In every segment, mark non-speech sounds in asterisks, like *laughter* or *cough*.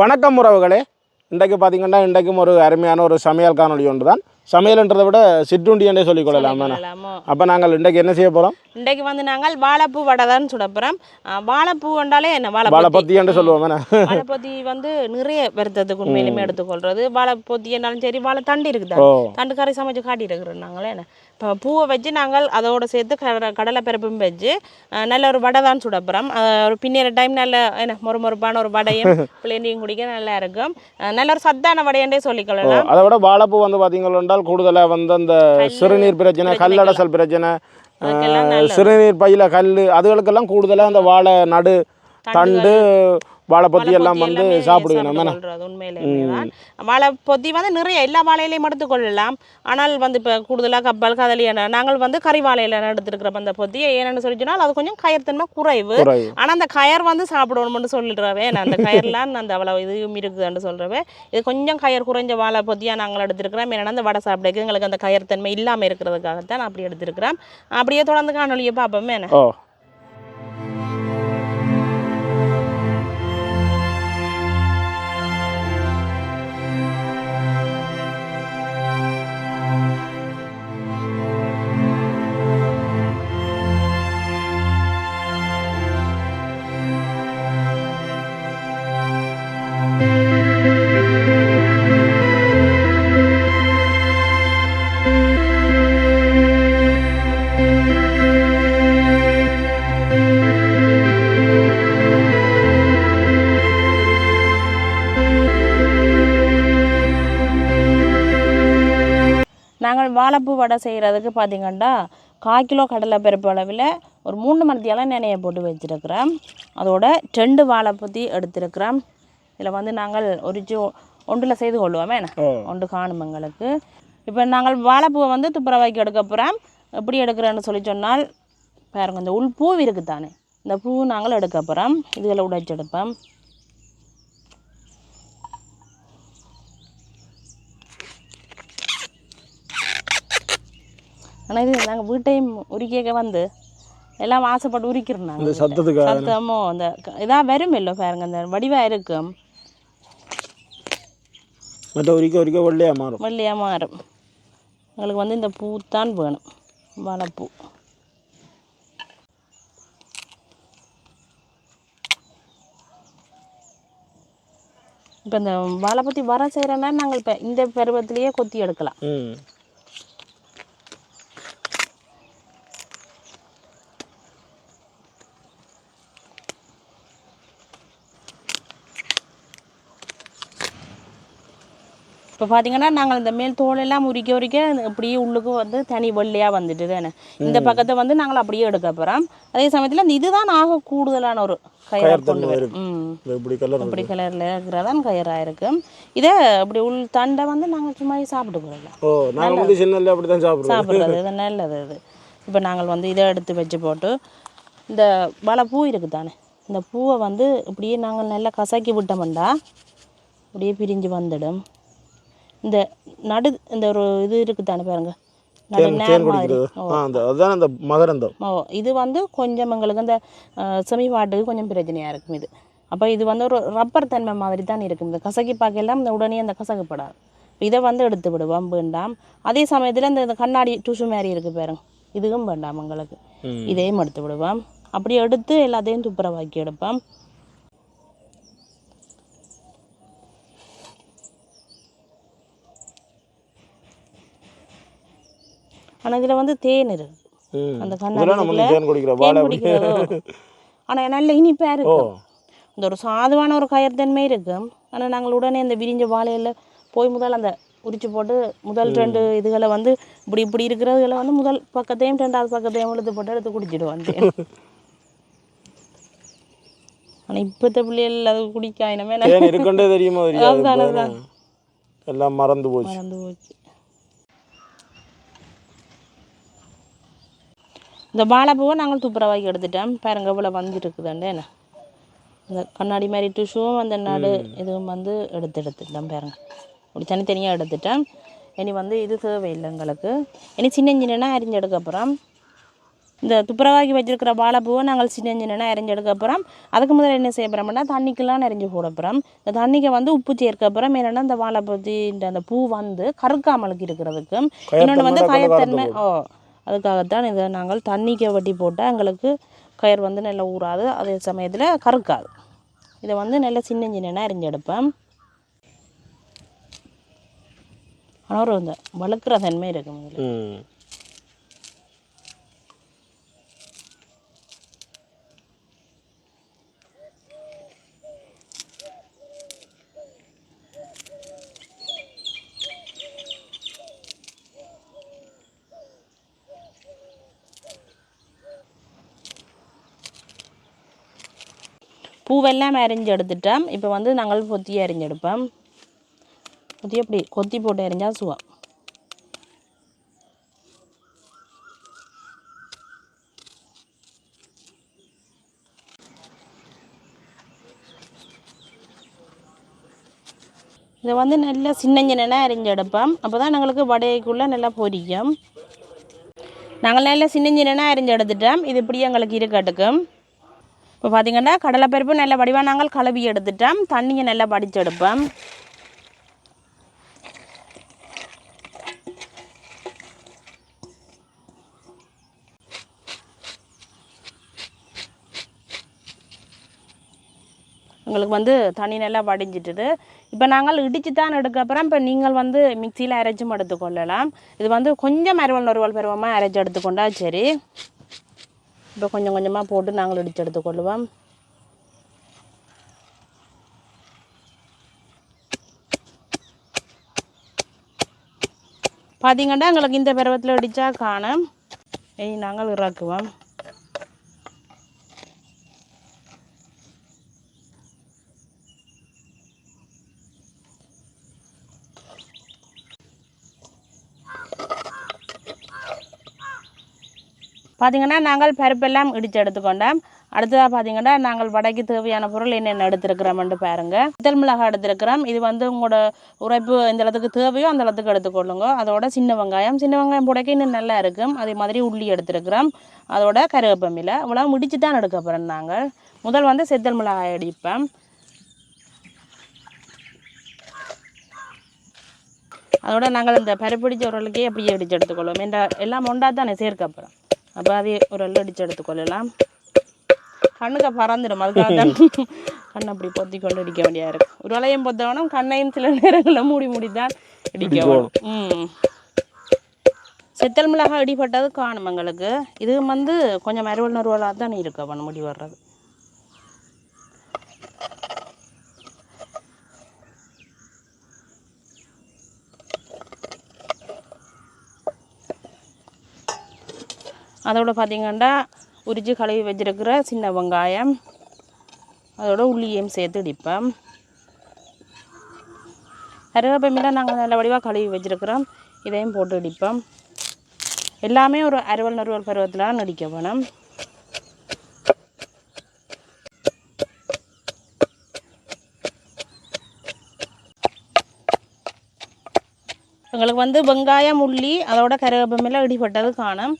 வணக்கம் உறவுகளே. இன்றைக்கு பார்த்தீங்கன்னா இன்றைக்கும் ஒரு அருமையான ஒரு சமையல் காணொளி ஒன்று தான் சமையல்ன்றதை விட சிற்றுண்டி என்றே சொல்லிக் கொள்ளலாம்? அப்போ நாங்கள் இன்றைக்கு என்ன செய்ய போகிறோம் இன்றைக்கு வந்து நாங்கள் வாழைப்பூ வடை தான் சுடப்புறோம் வாழைப்பூ வந்தாலே என்ன? வாழைப்பூ வாழைப்பத்தி என்று சொல்லுவோம்? வாழைப்பொத்தி வந்து நிறைய வருத்தத்துக்கு உண்மையிலுமே எடுத்துக்கொள்றது வாழைப்பொத்தி என்னாலும் சரி வாழை தண்டு இருக்குதா? தண்டு கறி சமைச்சு காட்டியிருக்கிறோம் நாங்களே என்ன? பூவை வச்சு நாங்கள் அதோட சேர்த்து கடலை கடலை பருப்பும் வச்சு நல்ல ஒரு வடை தான் சுடப்புறோம் ஒரு பின்னிற டைம் நல்ல என்ன மொறு மொறுப்பான ஒரு வடையும் *laughs* பிள்ளைண்டியும் குடிக்க நல்லா இருக்கும். நல்ல ஒரு சத்தான வடையன்றே சொல்லிக்கொள்ளலாம். அதை விட வாழைப்பூ வந்து பார்த்தீங்கள் என்றால் கூடுதலாக வந்து அந்த சிறுநீர் பிரச்சனை கல்லடசல் பிரச்சனை. சிறுநீர் பையில கல் அதுகளுக்கெல்லாம் கூடுதலாக அந்த வாழை நடு தண்டு வாழைப்பத்தி எல்லாம் வந்து சாப்பிடுவேன் நம்ம. வாழை பொத்தி வந்து நிறைய எல்லா வாழையிலையும் எடுத்துக்கொள்ளலாம் ஆனால் வந்து இப்போ கூடுதலாக கப்பல் கதலி நாங்கள் வந்து கறி வாழையில எடுத்துருக்கிறோம் அந்த பொத்தியை. ஏன்னு சொல்லி சொன்னால் அது கொஞ்சம் கயர்த்தன்மை குறைவு. குறைவு. ஆனால் அந்த கயர் வந்து சாப்பிடணும்னு சொல்லிடுறவே நான். அந்த கயர்லாம் அந்த அவ்வளோ இதுவும் இருக்குதுன்னு சொல்கிறவே இது கொஞ்சம் கயர் குறைஞ்ச வாழை பொத்தியாக நாங்கள் எடுத்துருக்கிறோம். ஏன்னா அந்த வடை சாப்பிடக்கு எங்களுக்கு அந்த கயர்த்தன்மை இல்லாமல் இருக்கிறதுக்காகத்தான் அப்படி எடுத்துருக்கிறோம். அப்படியே தொடர்ந்து காணொலியை பார்ப்போமே. என்ன? வாழைப்பூ வடை செய்கிறதுக்கு பார்த்தீங்கன்னா கால் கிலோ கடலை பருப்பு அளவில் ஒரு மூணு மணித்தியாலம் நினைய போட்டு வச்சுருக்கிறோம் அதோட ரெண்டு வாழைப்பூத்தி எடுத்திருக்கிறோம் இதில் வந்து நாங்கள் ஒரிச்சு ஒன்றில் செய்து கொள்வோமே ஒன்று காணும் எங்களுக்கு. இப்போ நாங்கள் வாழைப்பூவை வந்து துப்புரவாக்கி எடுக்க போகிறோம் எப்படி எடுக்கிறேன்னு சொல்லி சொன்னால் பாருங்க இந்த உள் பூ இருக்குது தானே இந்த பூ நாங்கள் எடுக்க போகிறோம் இதுகளை உடைச்சு ஆனால் இது நாங்கள் வீட்டையும் உரிக்க வந்து எல்லாம் ஆசைப்பட்டு உரிக்கிறோம் இந்த சத்தத்துக்கு சத்தமோ அந்த இதாக வரும் இல்லை பாருங்க அந்த வடிவாக இருக்கும். மற்ற ஒரிக்க ஒரிக்க வெள்ளையாக மாறும். வெள்ளையாக மாறும். எங்களுக்கு வந்து இந்த பூ தான் வேணும் வாழைப்பூ இப்போ இந்த வாழைப்பத்தி வர செய்கிறோன்னா நாங்கள் இப்போ இந்த பருவத்திலேயே கொத்தி எடுக்கலாம். இப்போ பார்த்தீங்கன்னா நாங்கள் இந்த மேல் தோலெல்லாம் உரிக்க உரிக்க அப்படியே உள்ளுக்கு வந்து தனி வெள்ளையாக வந்துட்டு தானே. இந்த பக்கத்தை வந்து நாங்கள் அப்படியே எடுக்க போகிறோம் அதே சமயத்தில் இந்த இதுதான் ஆக கூடுதலான ஒரு கயிறு கொண்டு வரும். இப்படி கலரில் இருக்கிறதான் கயிறாக இருக்கு. இதை அப்படி உள் தண்டை வந்து நாங்கள் சும்மா சாப்பிட்டு சாப்பிட்றது இது நல்லது இது இப்போ நாங்கள் வந்து இதை எடுத்து வச்சு போட்டு இந்த வலை பூ இருக்குது தானே இந்த பூவை வந்து இப்படியே நாங்கள் நல்லா கசக்கி விட்டோம்டா அப்படியே பிரிஞ்சு வந்துடும். இந்த நடு இந்த ஒரு இது இருக்குது தானே பாருங்க அந்த மகரந்தம். இது வந்து கொஞ்சம் எங்களுக்கு இந்த செமி வாட்டுக்கு கொஞ்சம் பிரச்சனையாக இருக்கும் இது. அப்போ இது வந்து ஒரு ரப்பர் தன்மை மாதிரி தான் இருக்கும். இந்த கசக்கி பார்க்கலாம் இந்த உடனே அந்த கசக்கப்படாது. இதை வந்து எடுத்து விடுவோம் வேண்டாம். அதே சமயத்தில் இந்த இந்த கண்ணாடி டியூஷு மாதிரி இருக்குது பாருங்க. இதுவும் வேண்டாம் எங்களுக்கு. இதையும் எடுத்து விடுவோம். அப்படியே எடுத்து எல்லாத்தையும் துப்புரவாக்கி எடுப்போம். ஆனால் இதில் வந்து தேன் இருக்குது ம். அந்த கண்ணாடிக்குள்ள தேன் குடிக்கிறதோ ஆனால் நல்ல இனிப்பாக இருக்கும் இந்த ஒரு சாதுவான ஒரு கயர்த்தன்மை இருக்கும் ஆனால் நாங்கள் உடனே இந்த விரிஞ்ச வாழையில போய் முதல் அந்த உரிச்சு போட்டு முதல் ரெண்டு இதுகளை வந்து இப்படி இப்படி இருக்கிறதுகளை வந்து முதல் பக்கத்தையும் ரெண்டாவது பக்கத்தையும் எடுத்து போட்டு எடுத்து குடிச்சிடுவான் ஆனால் இப்போத்த பிள்ளைகள் அது தேன் இருக்குன்றே தெரியுமா அதுதான். எல்லாம் மறந்து போச்சு. மறந்து போச்சு. இந்த வாழைப்பூவை நாங்கள் துப்புரவாக்கி எடுத்துட்டோம். பாருங்க இவ்வளோ வந்துருக்குதுண்டு என்ன? இந்த கண்ணாடி மாதிரி டிஷ்யூவும் அந்த நடு இதுவும் வந்து எடுத்து எடுத்துட்டோம் பாருங்க. அப்படி தனித்தனியாக எடுத்துட்டேன் இனி வந்து இது தேவையில்லை எங்களுக்கு. இனி சின்ன சின்னனா அரிஞ்சு எடுக்க அப்புறம் இந்த துப்புரவாக்கி வச்சிருக்கிற வாழைப்பூவை நாங்கள் சின்ன சின்ன அரைஞ்செடுக்க அப்புறம் அதுக்கு முதல்ல என்ன செய்ய போகிறோம்னா தண்ணிக்கெல்லாம் நிறைஞ்சு போட போகிறோம் இந்த தண்ணிக்கு வந்து உப்பு சேர்க்க அப்புறம் என்னென்னா இந்த வாழைப்பூத்தின்ற அந்த பூ வந்து கருக்காமலுக்கு இருக்கிறதுக்கு. இன்னொன்று வந்து கயத்தன்மை ஓ. அதுக்காகத்தான் இதை நாங்கள் தண்ணிக்கு வட்டி போட்டால் எங்களுக்கு கயிறு வந்து நல்லா ஊறாது. அதே சமயத்தில் கறுக்காது. இதை வந்து நல்லா சின்ன சின்ன அரிஞ்செடுப்பேன் ஆனால் ஒரு இந்த வழுக்கிற தன்மை இருக்கும் இதில் ம் பூவெல்லாம் அரிஞ்சு எடுத்துட்டோம் இப்போ வந்து நாங்கள் பொத்தி அரிஞ்செடுப்போம் பொத்தி அப்படி கொத்தி போட்டு அரிஞ்சா சுவா. இதை வந்து நல்லா சின்ன சின்ன அப்போ தான் எங்களுக்கு வடைக்குள்ளே நல்லா பொரிக்கும். நாங்கள் நல்லா சின்ன சின்ன அரிஞ்சு எடுத்துட்டோம். இது இப்படி எங்களுக்கு இருக்கட்டுக்கும். இப்போ பார்த்தீங்கன்னா கடலைப்பருப்பு நல்ல வடிவாக நாங்கள் கழுவி எடுத்துட்டோம். தண்ணியை நல்லா வடிச்சு எடுப்போம். உங்களுக்கு வந்து தண்ணி நல்லா வடிஞ்சிட்டுது. இப்போ நாங்கள் இடித்து தான் எடுக்கப்புறம் இப்போ நீங்கள் வந்து மிக்சியில் அரைச்சும் எடுத்துக்கொள்ளலாம். இது வந்து கொஞ்சம் அருவல் நொறுவல் பருவமாக அரைச்சி எடுத்துக்கொண்டா சரி. இப்போ கொஞ்சம் கொஞ்சமாக போட்டு நாங்கள் இடித்து எடுத்துக்கொள்வோம் பார்த்தீங்கன்னா எங்களுக்கு இந்த பருவத்தில் இடித்தா காணும் இனி நாங்கள் இறக்குவோம் பார்த்தீங்கன்னா நாங்கள் பருப்பெல்லாம் இடித்து எடுத்துக்கொண்டோம். அடுத்ததாக பார்த்தீங்கன்னா நாங்கள் வடைக்கு தேவையான பொருள் என்னென்ன எடுத்துருக்கிறோம்னு பாருங்கள் முதல் மிளகாய் எடுத்துருக்கிறோம். இது வந்து உங்களோட உரைப்பு இந்த இடத்துக்கு தேவையோ அந்த இடத்துக்கு எடுத்துக்கொள்ளுங்க. அதோட சின்ன வெங்காயம் சின்ன வெங்காயம் புடைக்க இன்னும் நல்லா இருக்கும். அதே மாதிரி உள்ளி எடுத்துருக்கிறோம். அதோட கருவேப்பமில்லை இவ்வளோ முடிச்சு தான் எடுக்க போகிறோம் நாங்கள். முதல் வந்து செத்தல் மிளகாய் அடிப்பேன் அதோட நாங்கள் இந்த பருப்பிடிச்ச உரலுக்கே அப்படியே அடித்து எடுத்துக்கொள்வோம். என்ற எல்லாம் ஒன்றா தானே சேர்க்க அப்புறம் அப்போ அதே உரல் அடித்து எடுத்துக்கொள்ளலாம் கண்ணுக்கு பறந்துடும். அதுக்காக தான் கண்ணை அப்படி பொத்தி கொண்டு அடிக்க வேண்டியா இருக்கு. ஒரு வளையம் பொத்தவனும் கண்ணையும் சில நேரங்களில் மூடி மூடி தான் அடிக்க வேணும். ம். செத்தல் மிளகாய் அடிப்பட்டது காணும் எங்களுக்கு. இது வந்து கொஞ்சம் மறுவல் நறுவலாக தான் இருக்க பண்ண முடி வர்றது. அதோடு பார்த்திங்கன்னா உரிச்சு கழுவி வச்சுருக்கிற சின்ன வெங்காயம் அதோட உள்ளியும் சேர்த்து இடிப்பேன் கருவேப்பமில நாங்கள் நல்ல வடிவாக கழுவி வச்சுருக்கிறோம். இதையும் போட்டு இடிப்போம். எல்லாமே ஒரு அறுவல் நறுவல் பருவத்தில் நடிக்க வேணும். எங்களுக்கு வந்து வெங்காயம் உள்ளி அதோட கருவேப்பமில இடிப்பட்டது காணும்.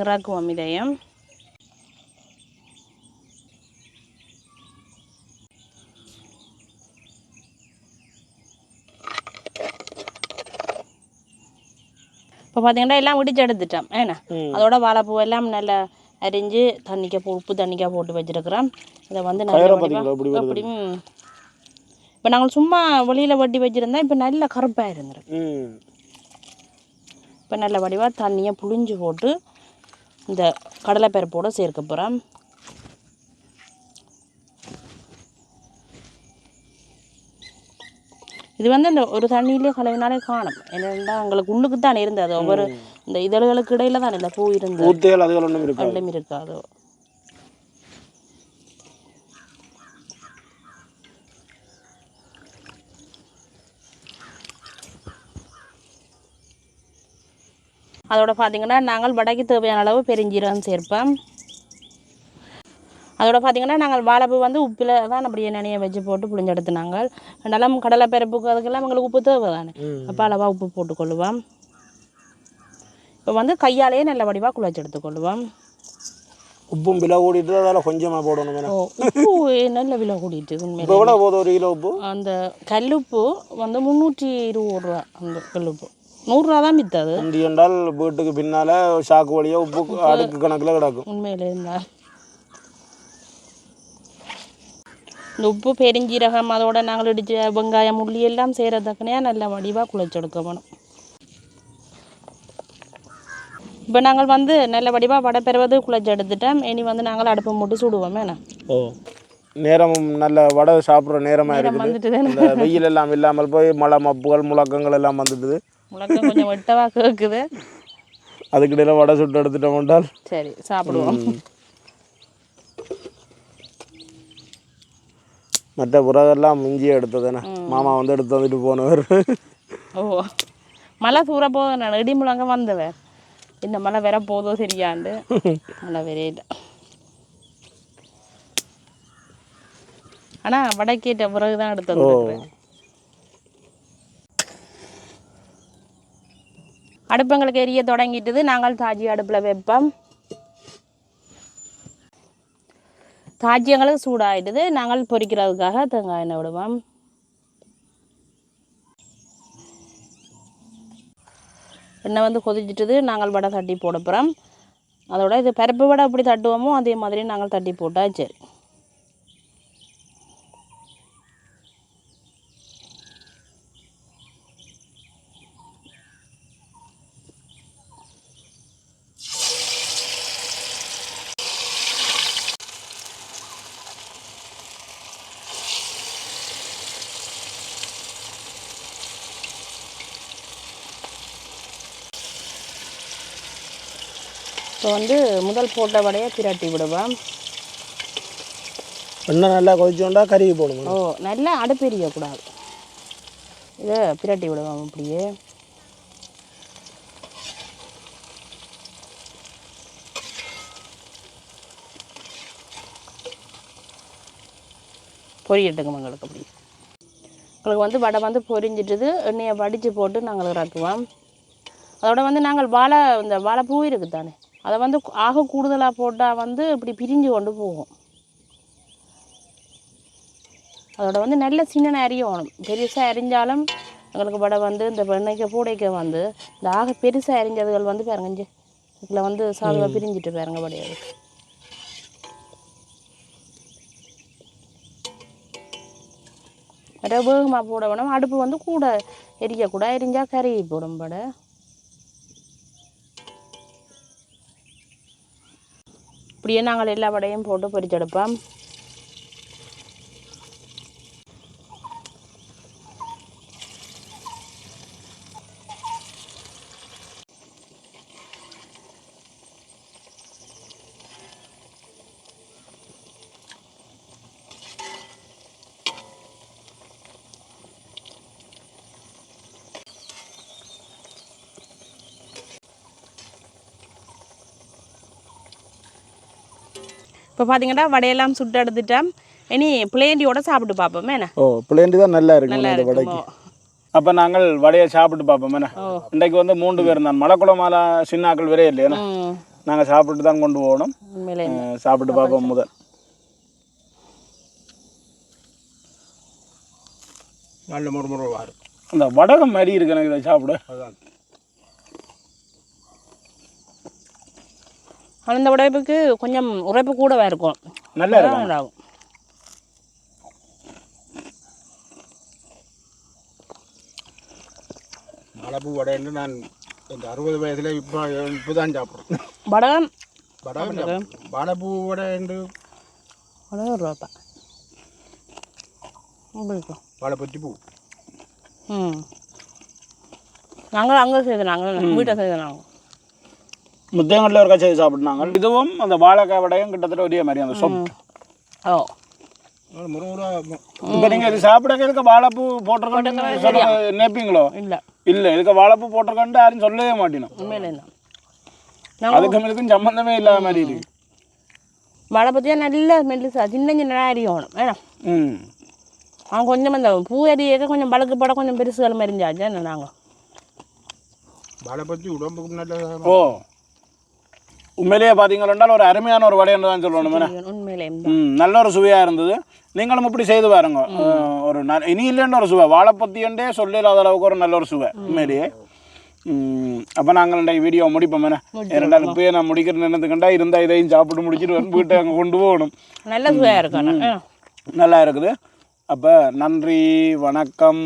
இறக்குவோம் இதையும் இப்போ பார்த்தீங்கன்னா எல்லாம் இடிச்சு எடுத்துட்டோம் ஏன்னா. அதோட வாழைப்பூ எல்லாம் நல்லா அரிஞ்சு தண்ணிக்க போ உப்பு தண்ணிக்கா போட்டு வச்சிருக்கிறோம். இதை வந்து நல்ல கயிறை வடிவா- பார்த்தீங்களா எப்படி வருது? அப்படி இப்போ நாங்கள் சும்மா வெளியில் வட்டி வச்சுருந்தா இப்போ நல்ல கருப்பாக இருந்துருக்கு. இப்போ நல்ல வடிவாக தண்ணியை புழிஞ்சு போட்டு இந்த கடலைப்பருப்போடு சேர்க்க போகிறோம் இது வந்து இந்த ஒரு தண்ணியிலே கலவினாலே காணும். என்னென்னா எங்களுக்கு உள்ளுக்கு தான் இருந்தது. ஒவ்வொரு இந்த இதழ்களுக்கு இடையில தான் இந்த பூ இருந்தது. ஒன்றும் இருக்காது. அதோட பார்த்தீங்கன்னா நாங்கள் வடைக்கு தேவையான அளவு பெருஞ்சீரகம் சேர்ப்போம். அதோட பார்த்தீங்கன்னா நாங்கள் வாழைப்பூ வந்து உப்பில் தான் அப்படியே நனைய வச்சு போட்டு புளிஞ்செடுத்து நாங்கள் ரெண்டாலும் கடலை பருப்புக்கு அதுக்கெல்லாம் எங்களுக்கு உப்பு தேவை தானே. அப்போ அளவாக உப்பு போட்டுக்கொள்ளுவோம் இப்போ வந்து கையாலேயே நல்ல வடிவாக குழச்சி எடுத்துக்கொள்ளுவோம் உப்பும் விலை கூடிட்டு அதில் கொஞ்சமாக போடணும் உப்பு நல்ல விலை கூடிட்டு உண்மையில எவ்வளோ போகுது ஒரு கிலோ உப்பு? அந்த கல்லுப்பு வந்து முந்நூற்றி இருபது ரூபா அந்த கல்லுப்பு. நூறுரூவா தான் விற்றது முந்தி என்றால் வீட்டுக்கு பின்னால் சாக்கு வழியாக உப்பு அடுக்கு கணக்கில் கிடக்கும். உண்மையில இருந்தா. இந்த உப்பு பெருஞ்சீரகம் அதோட நாங்கள் இடிச்ச வெங்காயம் உள்ளி எல்லாம் செய்கிறதுக்குனே நல்ல வடிவாக குழைச்செடுக்க வேணும். இப்போ நாங்கள் வந்து நல்ல வடிவாக வடை பெறுவது குழைச்சி எடுத்துட்டோம். இனி வந்து நாங்கள் அடுப்பை மூட்டு சுடுவோம். என்ன? ஓ. நேரமும் நல்ல வடை சாப்பிட்ற நேரமாக இருக்குது. வெயில் எல்லாம் இல்லாமல் போய் மழை மப்புகள் முழக்கங்கள் எல்லாம் வந்துட்டுது. முழக்கம் கொஞ்சம் வெட்டவா கேட்குது அதுக்கிடையில் வடை சுட்டு எடுத்துட்டோம் என்றால்? சரி சாப்பிடுவோம். மற்ற புறகெல்லாம் மிஞ்சியே எடுத்ததுண்ணே மாமா வந்து எடுத்து வந்துட்டு போனவர். ஓ மழை தூர நான் இடி முழங்க வந்தவன் இந்த மழை வர போதோ சரியாண்டு மழை வரையில ஆனால் வடக்கேட்ட பிறகு தான் எடுத்து அடுப்பங்களுக்கு எரிய தொடங்கிட்டது. நாங்கள் தாஜி அடுப்பில் வைப்போம். தாஜி எங்களுக்கு நாங்கள் பொரிக்கிறதுக்காக தேங்காய் எண்ணெய் விடுவோம். எண்ணெய் வந்து கொதிச்சிட்டது. நாங்கள் வடை தட்டி போட போகிறோம் அதோட இது பருப்பு வடை எப்படி தட்டுவோமோ அதே மாதிரி நாங்கள் தட்டி போட்டால் சரி இப்போ வந்து முதல் போட்ட வடையை பிரட்டி விடுவோம். எண்ணெய் நல்லா கொதிச்சோண்டா கருகி போடணும் ஓ நல்லா அடுப்பு எரியக்கூடாது. இதை பிரட்டி விடுவோம் அப்படியே. பொரியட்டுங்க எங்களுக்கு அப்படி எங்களுக்கு வந்து வடை வந்து பொரிஞ்சிட்டுது. எண்ணெயை வடித்து போட்டு நாங்கள் இறக்குவோம். அதோட வந்து நாங்கள் வாழை இந்த வாழைப்பூ இருக்குது தானே அதை வந்து ஆக கூடுதலாக போட்டால் வந்து இப்படி பிரிஞ்சு கொண்டு போகும். அதோட வந்து நல்ல சின்ன அரியணும் பெருசாக அரிஞ்சாலும் எங்களுக்கு வடை வந்து இந்த வெண்ணெய்க்கு பூடைக்க வந்து இந்த ஆக பெருசாக அரிஞ்சதுகள் வந்து பாருங்க இதில் வந்து சாதுவாக பிரிஞ்சிட்டு பாருங்க வடையாது வடை வேகமாக போட வேணும். அடுப்பு வந்து கூட எரியக்கூட எரிஞ்சா கருகி போடும் வடை. இப்படியே நாங்கள் எல்லா வடையும் போட்டு பொரிச்செடுப்போம் இப்போ பார்த்தீங்கன்னா வடையெல்லாம் சுட்டு எடுத்துட்டோம் இனி பிளேண்டியோட சாப்பிட்டு பார்ப்போம். என்ன? ஓ பிளேண்டி தான் நல்லா இருக்கும் நல்லா இந்த வடைக்கு? இருக்குமோ அப்போ நாங்கள் வடையை சாப்பிட்டு பார்ப்போம். என்ன? இன்றைக்கு வந்து மூன்று பேர் தான் மலைக்குளமால சின்னாக்கள் வேறே இல்லையா. நாங்கள் சாப்பிட்டு தான் கொண்டு போகணும். சாப்பிட்டு பார்ப்போம் முதல். நல்ல முறுமுறுவாக இருக்கும். அந்த வடகம் மாதிரி இருக்கு எனக்கு இதை சாப்பிட. இந்த உடைப்புக்கு கொஞ்சம் உரைப்பு கூடவா இருக்கும். நல்லா இருக்கும். நல்லாகும். மலைப்பூ வடைன்னு நான் இந்த அறுபது வயதில் இப்போ இப்போ தான் சாப்பிட்றேன். வடை வாழைப்பூ வடைண்டு வடகம் ஒரு ரூபாப்பா உங்களுக்கு? வாழைப்பத்தி பூ. ம். நாங்கள் அங்கே செய்து நாங்கள் வீட்டை செய்து நாங்கள். முத்தையங்கல்ல ஒரு கச்சேரி சாப்பிட்டுனாங்க இதுவும் அந்த வாழைக்காய் வடையும் கிட்டத்தட்ட ஒரே மாதிரி அந்த சொப் ஓ இப்போ நீங்கள் இது சாப்பிட இருக்க வாழைப்பூ போட்டிருக்கோன்னு நினைப்பீங்களோ இல்லை இல்லை இதுக்கு வாழைப்பூ போட்டிருக்கோன்ட்டு யாரும் சொல்லவே மாட்டேனும் அதுக்கும் இதுக்கும் சம்மந்தமே இல்லாத மாதிரி இருக்கு வடை பற்றியா நல்ல மெல்லிசா சின்ன சின்ன அரியணும் வேணா ம் அவன் கொஞ்சம் இந்த பூ அரியக்க கொஞ்சம் பழுக்கு பட கொஞ்சம் பெருசுகள் மறிஞ்சாச்சு என்ன நாங்கள் வாழைப்பத்தி உடம்புக்கு நல்ல ஓ உண்மையிலேயே பார்த்தீங்கன்னா ஒரு அருமையான ஒரு வடைன்னு தான் சொல்லணும்? உண்மையிலே நல்ல ஒரு சுவையாக இருந்தது. நீங்களும் இப்படி செய்து பாருங்க. ஒரு இனி இல்லைன்ற ஒரு சுவை. வாழைப்பத்தியண்டே சொல்லிடாத அளவுக்கு ஒரு நல்ல ஒரு சுவை உண்மையிலேயே. அப்போ நாங்கள் இன்றைக்கு வீடியோ முடிப்போம் என்ன? இரண்டாள் இப்போயே நான் முடிக்கிற நினைத்துக்கண்டா இருந்தால் இதையும் சாப்பிட்டு முடிச்சிட்டு வீட்டை அங்கே கொண்டு போகணும். நல்ல சுவையாக இருக்கணும். ஆ. நல்லா இருக்குது. அப்போ நன்றி வணக்கம்.